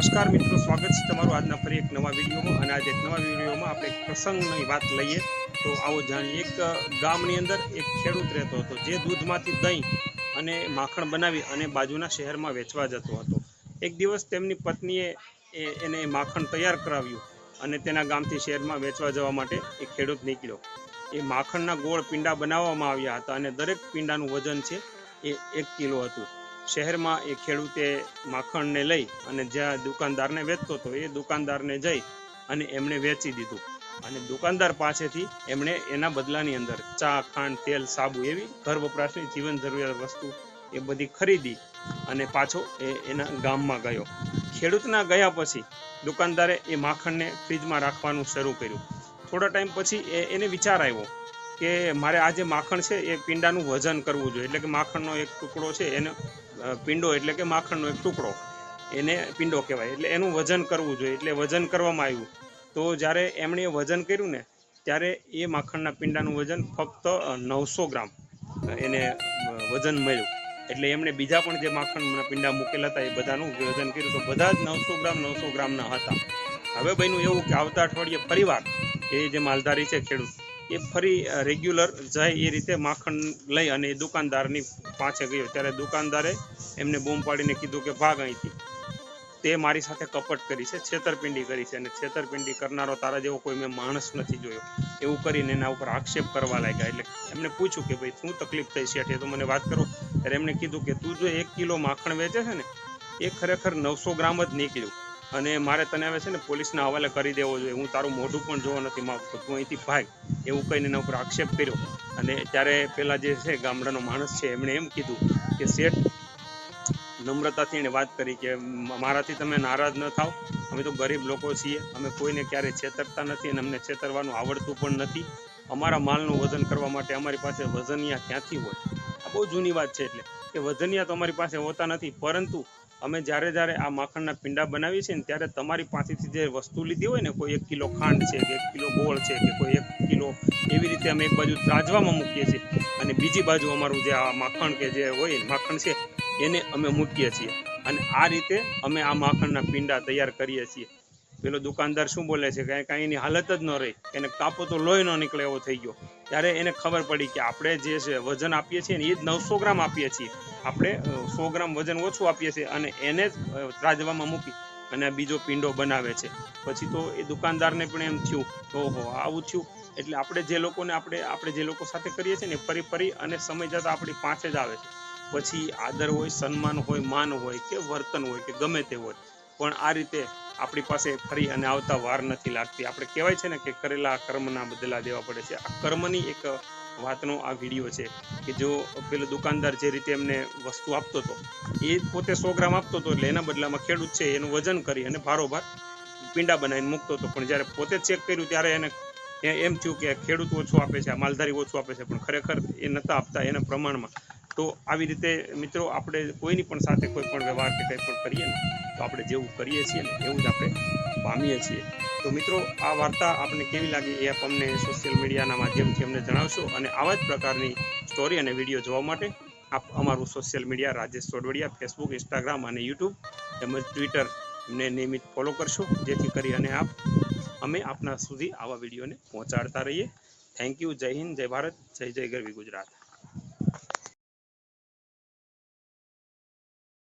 નમસ્કાર મિત્રો, સ્વાગત છે તમારું આજના ફરી એક નવા વિડીયોમાં. અને આજે એક નવા વિડીયોમાં આપણે એક પ્રસંગની વાત લઈએ. તો આવો જાણીએ એક ગામની અંદર એક ખેડૂત રહેતો હતો, જે દૂધમાંથી દહીં અને માખણ બનાવી અને બાજુના શહેરમાં વેચવા જતો હતો. એક દિવસ તેમની પત્નીએ એને માખણ તૈયાર કરાવ્યું અને તેના ગામથી શહેરમાં વેચવા જવા માટે એ ખેડૂત નીકળ્યો. એ માખણના ગોળ પીંડા બનાવવામાં આવ્યા હતા અને દરેક પીંડાનું વજન છે એ એક કિલો હતું. શહેરમાં એ ખેડૂતે માખણને લઈ અને જ્યાં દુકાનદારને વેચતો હતો, એ દુકાનદારને જઈ અને એમણે વેચી દીધું. અને દુકાનદાર પાસેથી એમણે એના બદલાની અંદર ચા, ખાંડ, તેલ, સાબુ એવી ઘર વપરાશની જીવન જરૂરિયાત વસ્તુ એ બધી ખરીદી અને પાછો એ એના ગામમાં ગયો. ખેડૂતના ગયા પછી દુકાનદારે એ માખણને ફ્રીજમાં રાખવાનું શરૂ કર્યું. થોડા ટાઈમ પછી એ એને વિચાર આવ્યો કે મારે આ જે માખણ છે, એ પીંડાનું વજન કરવું જોઈએ. એટલે કે માખણનો એક ટુકડો છે, એને પિંડો એટલે કે માખણનો એક ટુકડો, એને પિંડો કહેવાય. એટલે એનું વજન કરવું જોઈએ. એટલે વજન કરવામાં આવ્યું. તો જ્યારે એમણે વજન કર્યું ને, ત્યારે એ માખણના પિંડાનું વજન ફક્ત નવસો ગ્રામ એને વજન મળ્યું. એટલે એમણે બીજા પણ જે માખણના પિંડા મૂકેલા હતા, એ બધાનું વજન કર્યું. તો બધા જ નવસો ગ્રામ, નવસો ગ્રામના હતા. હવે બન્યું એવું કે આવતા અઠવાડિયે ફરીવાર એ જે માલધારી છે, ખેડૂત એ ફરી રેગ્યુલર જાય એ રીતે માખણ લઈ અને એ દુકાનદારની પાસે ગયો. ત્યારે દુકાનદારે એમને બૂમ પાડીને કીધું કે ભાગ અહીંથી. તે મારી સાથે કપટ કરી છે, છેતરપિંડી કરી છે અને છેતરપિંડી કરનારો તારા જેવો કોઈ મેં માણસ નથી જોયો. એવું કરીને એના ઉપર આક્ષેપ કરવા લાગ્યા. એટલે એમને પૂછ્યું કે ભાઈ, શું તકલીફ થઈ શેઠે? તો મને વાત કરો. ત્યારે એમણે કીધું કે તું જો એક કિલો માખણ વેચે છે ને, એ ખરેખર નવસો ગ્રામ જ નીકળ્યું. અને મારે તને હવે છે ને પોલીસના હવાલે કરી દેવો જોઈએ. હું તારું મોઢું પણ જોવા નથી માગતો. તું અહીંથી ભાગ. એવું કહીને એના ઉપર આક્ષેપ કર્યો. અને ત્યારે પેલા જે છે ગામડાનો માણસ છે, એમણે એમ કીધું કે શેઠ, નમ્રતાથી એણે વાત કરી કે મારાથી તમે નારાજ ન થાવ. અમે તો ગરીબ લોકો છીએ. અમે કોઈને ક્યારેય છેતરતા નથી અને અમને છેતરવાનું આવડતું પણ નથી. અમારા માલનું વજન કરવા માટે અમારી પાસે વજનિયા ક્યાંથી હોય? આ બહુ જૂની વાત છે એટલે. કે વજનિયા તો અમારી પાસે હોતા નથી. પરંતુ અમે જ્યારે જ્યારે આ માખણના પીંડા બનાવીએ છીએ ને ત્યારે તમારી પાસેથી જે વસ્તુ લીધી હોય ને, કોઈ એક કિલો ખાંડ છે કે એક કિલો ગોળ છે કે કોઈ એક કિલો એવી રીતે અમે એક બાજુ ત્રાજવામાં મૂકીએ છીએ. અને બીજી બાજુ અમારું જે આ માખણ કે જે હોય માખણ છે, એને અમે મૂકીએ છીએ. અને આ રીતે અમે આ માખણના પીંડા તૈયાર કરીએ છીએ. પેલો દુકાનદાર શું બોલે છે? કે કાંઈ એની હાલત જ ન રહી. એને કાપો તો લોહી ન નીકળે એવો થઈ ગયો. ત્યારે એને ખબર પડી કે આપણે જે છે વજન આપીએ છીએ ને, એ જ નવસો ગ્રામ આપીએ છીએ. આપણે સો ગ્રામ વજન ઓછું આપીએ છીએ અને એને જ ત્રાજવામાં મૂકી અને બીજો પિંડો બનાવે છે. પછી તો એ દુકાનદારને પણ એમ થયું ઓહો, આવું થયું. એટલે આપણે જે લોકોને આપણે આપણે જે લોકો સાથે કરીએ છીએ ને ફરી ફરી અને સમય જતાં આપણી પાસે જ આવે છે. પછી આદર હોય, સન્માન હોય, માન હોય કે વર્તન હોય કે ગમે તે હોય. પણ આ રીતે આપણી પાસે ફરી અને આવતા વાર નથી લાગતી. આપણે કહેવાય છે ને કે કરેલા કર્મના બદલા દેવા પડે છે. આ કર્મની એક વાતનો આ વીડિયો છે કે જો પેલો દુકાનદાર જે રીતે એમને વસ્તુ આપતો હતો, એ પોતે સો ગ્રામ આપતો હતો એટલે એના બદલામાં ખેડૂત છે એનું વજન કરી અને ભારોભાર પીંડા બનાવીને મૂકતો હતો. પણ જ્યારે પોતે ચેક કર્યું ત્યારે એને એમ થયું કે ખેડૂત ઓછું આપે છે માલધારી ઓછું આપે છે. પણ ખરેખર એ નહોતા આપતા એના પ્રમાણમાં. તો આવી રીતે, મિત્રો, આપણે કોઈની પણ સાથે કોઈ પણ વ્યવહાર કે કંઈ પણ કરીએ ને, તો આપણે જેવું કરીએ છીએ ને, એવું જ આપણે પામીએ છીએ. તો મિત્રો, આ વાર્તા આપને કેવી લાગી એ આપ અમને સોશિયલ મીડિયાના માધ્યમથી અમને જણાવશો અને આવા જ પ્રકારની સ્ટોરી અને વીડિયો જોવા માટે આપ અમારું social media Rajesh Sodvadiya Facebook Instagram અને યુટ્યુબ તેમજ ટ્વિટર ને નિયમિત ફોલો કરશો, જેથી કરી અને આપ, અમે આપના સુધી આવા વિડીયોને પહોંચાડતા રહીએ. થેન્ક યુ જય હિન્દ, જય ભારત, જય જય ગરવી ગુજરાત.